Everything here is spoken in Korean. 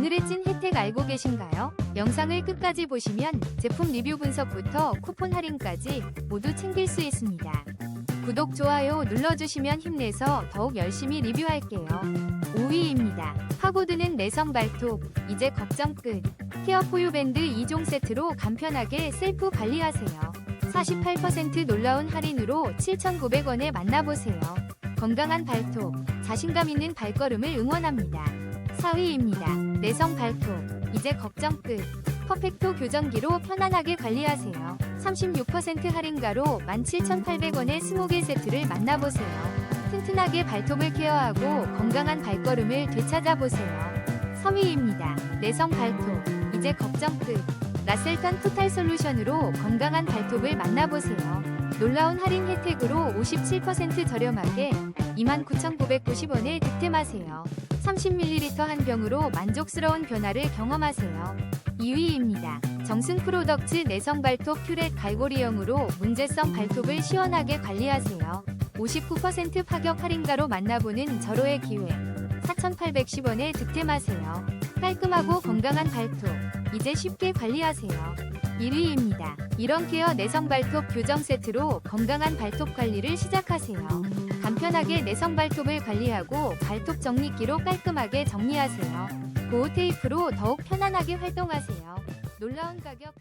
오늘의 찐 혜택 알고 계신가요? 영상을 끝까지 보시면 제품 리뷰 분석부터 쿠폰 할인까지 모두 챙길 수 있습니다. 구독, 좋아요 눌러주시면 힘내서 더욱 열심히 리뷰할게요. 5위입니다. 파고드는 내성 발톱, 이제 걱정 끝. 케어 포유 밴드 2종 세트로 간편하게 셀프 관리하세요. 48% 놀라운 할인으로 7,900원에 만나보세요. 건강한 발톱, 자신감 있는 발걸음을 응원합니다. 4위입니다. 내성 발톱, 이제 걱정 끝. 퍼펙토 교정기로 편안하게 관리하세요. 36% 할인가로 17,800원의 20개 세트를 만나보세요. 튼튼하게 발톱을 케어하고 건강한 발걸음을 되찾아보세요. 3위입니다. 내성 발톱, 이제 걱정 끝. 라셀탄 토탈 솔루션으로 건강한 발톱을 만나보세요. 놀라운 할인 혜택으로 57% 저렴하게 29,990원에 득템하세요. 30ml 한 병으로 만족스러운 변화를 경험하세요. 2위입니다. 정승 프로덕츠 내성 발톱 큐렛 갈고리형으로 문제성 발톱을 시원하게 관리하세요. 59% 파격 할인가로 만나보는 절호의 기회. 4,810원에 득템하세요. 깔끔하고 건강한 발톱. 이제 쉽게 관리하세요. 1위입니다. 이런 케어 내성 발톱 교정 세트로 건강한 발톱 관리를 시작하세요. 간편하게 내성 발톱을 관리하고 발톱 정리기로 깔끔하게 정리하세요. 보호 테이프로 더욱 편안하게 활동하세요. 놀라운 가격